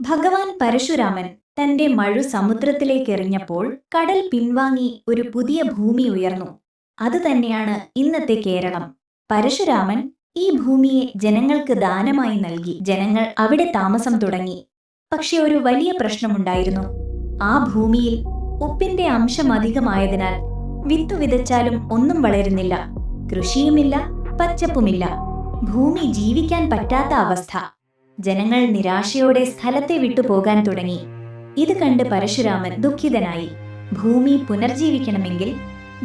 ഭഗവാൻ പരശുരാമൻ തന്റെ മഴു സമുദ്രത്തിലേക്ക് എറിഞ്ഞപ്പോൾ കടൽ പിൻവാങ്ങി ഒരു പുതിയ ഭൂമി ഉയർന്നു. അത് തന്നെയാണ് ഇന്നത്തെ കേരളം. പരശുരാമൻ ഈ ഭൂമിയെ ജനങ്ങൾക്ക് ദാനമായി നൽകി. ജനങ്ങൾ അവിടെ താമസം തുടങ്ങി. പക്ഷെ ഒരു വലിയ പ്രശ്നമുണ്ടായിരുന്നു. ആ ഭൂമിയിൽ ഉപ്പിന്റെ അംശം അധികമായതിനാൽ വിത്തു വിതച്ചാലും ഒന്നും വളരുന്നില്ല. കൃഷിയുമില്ല പച്ചപ്പുമില്ല. ഭൂമി ജീവിക്കാൻ പറ്റാത്ത അവസ്ഥ. ജനങ്ങൾ നിരാശയോടെ സ്ഥലത്തെ വിട്ടു പോകാൻ തുടങ്ങി. ഇത് കണ്ട് പരശുരാമൻ ദുഃഖിതനായി. ഭൂമി പുനർജീവിക്കണമെങ്കിൽ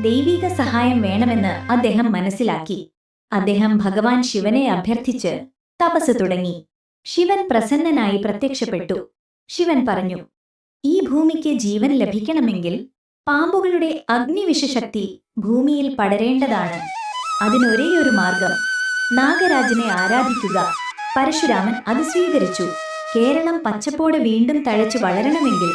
ദൈവിക സഹായം വേണമെന്ന് അദ്ദേഹം മനസ്സിലാക്കി. അദ്ദേഹം ഭഗവാൻ ശിവനെ അഭ്യർത്ഥിച്ച് തപസ് തുടങ്ങി. ശിവൻ പ്രസന്നനായി പ്രത്യക്ഷപ്പെട്ടു. ശിവൻ പറഞ്ഞു ഈ ഭൂമിക്ക് ജീവൻ ലഭിക്കണമെങ്കിൽ പാമ്പുകളുടെ അഗ്നിവിഷശക്തി ഭൂമിയിൽ പടരേണ്ടതാണ്. അതിനൊരേയൊരു മാർഗം നാഗരാജനെ ആരാധിക്കുക. പരശുരാമൻ അത് സ്വീകരിച്ചു. കേരളം പച്ചപ്പോടെ വീണ്ടും തഴച്ചു വളരണമെങ്കിൽ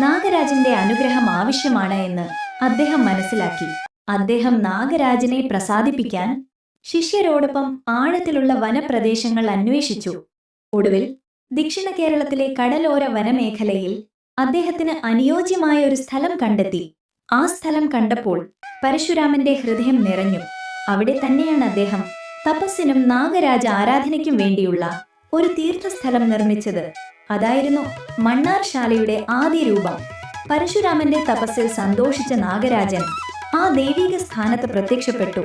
നാഗരാജന്റെ അനുഗ്രഹം ആവശ്യമാണ് എന്ന് അദ്ദേഹം മനസ്സിലാക്കി. അദ്ദേഹം നാഗരാജനെ പ്രസാദിപ്പിക്കാൻ ശിഷ്യരോടൊപ്പം ആഴത്തിലുള്ള വനപ്രദേശങ്ങൾ അന്വേഷിച്ചു. ഒടുവിൽ ദക്ഷിണ കേരളത്തിലെ കടലോര വനമേഖലയിൽ അദ്ദേഹത്തിന് അനുയോജ്യമായ ഒരു സ്ഥലം കണ്ടെത്തി. ആ സ്ഥലം കണ്ടപ്പോൾ പരശുരാമന്റെ ഹൃദയം നിറഞ്ഞു. അവിടെ തന്നെയാണ് അദ്ദേഹം തപസ്സിനും നാഗരാജ ആരാധനയ്ക്കും വേണ്ടിയുള്ള ഒരു തീർത്ഥസ്ഥലം നിർമ്മിച്ചത്. അതായിരുന്നു മണ്ണാർശാലയുടെ ആദ്യ രൂപം. പരശുരാമന്റെ തപസ്സിൽ സന്തോഷിച്ച നാഗരാജൻ ആ ദൈവിക സ്ഥാനത്ത് പ്രത്യക്ഷപ്പെട്ടു.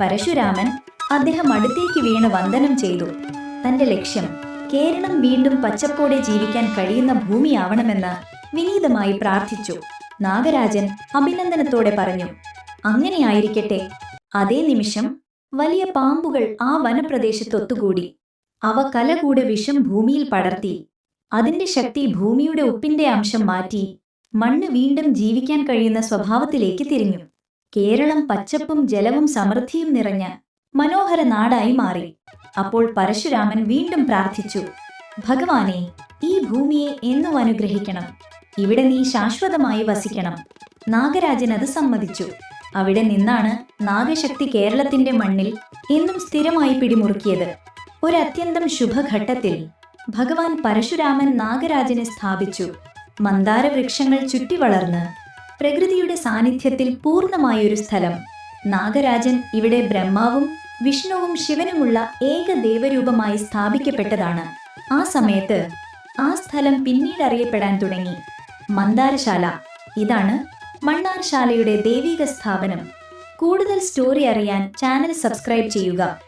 പരശുരാമൻ അദ്ദേഹം അടുത്തേക്ക് വീണ് വന്ദനം ചെയ്തു. തന്റെ ലക്ഷ്യം കേരളം വീണ്ടും പച്ചപ്പോടെ ജീവിക്കാൻ കഴിയുന്ന ഭൂമിയാവണമെന്ന് വിനീതമായി പ്രാർത്ഥിച്ചു. നാഗരാജൻ അഭിനന്ദനത്തോടെ പറഞ്ഞു അങ്ങനെയായിരിക്കട്ടെ. അതേ നിമിഷം വലിയ പാമ്പുകൾ ആ വനപ്രദേശത്തൊത്തുകൂടി അവ കലകൂടെ വിഷം ഭൂമിയിൽ പടർത്തി. അതിന്റെ ശക്തി ഭൂമിയുടെ ഉപ്പിന്റെ അംശം മാറ്റി. മണ്ണ് വീണ്ടും ജീവിക്കാൻ കഴിയുന്ന സ്വഭാവത്തിലേക്ക് തിരിഞ്ഞു. കേരളം പച്ചപ്പും ജലവും സമൃദ്ധിയും നിറഞ്ഞ മനോഹര നാടായി മാറി. അപ്പോൾ പരശുരാമൻ വീണ്ടും പ്രാർത്ഥിച്ചു ഭഗവാനെ ഈ ഭൂമിയെ എന്നും അനുഗ്രഹിക്കണം. ഇവിടെ നീ ശാശ്വതമായി വസിക്കണം. നാഗരാജൻ അത് സമ്മതിച്ചു. അവിടെ നിന്നാണ് നാഗശക്തി കേരളത്തിന്റെ മണ്ണിൽ എന്നും സ്ഥിരമായി പിടിമുറുക്കിയത്. ഒരു അത്യന്തം ശുഭഘട്ടത്തിൽ ഭഗവാൻ പരശുരാമൻ നാഗരാജനെ സ്ഥാപിച്ചു. മന്ദാര വൃക്ഷങ്ങൾ ചുറ്റി വളർന്ന് പ്രകൃതിയുടെ സാന്നിധ്യത്തിൽ പൂർണമായൊരു സ്ഥലം. നാഗരാജൻ ഇവിടെ ബ്രഹ്മാവും വിഷ്ണുവും ശിവനുമുള്ള ഏക ദേവരൂപമായി സ്ഥാപിക്കപ്പെട്ടതാണ്. ആ സമയത്ത് ആ സ്ഥലം പിന്നീട് അറിയപ്പെടാൻ തുടങ്ങി. മന്ദാരശാല. ഇതാണ് മണ്ണാർശാലയുടെ ദൈവിക സ്ഥാപനം. കൂടുതൽ സ്റ്റോറി അറിയാൻ ചാനൽ സബ്സ്ക്രൈബ് ചെയ്യുക.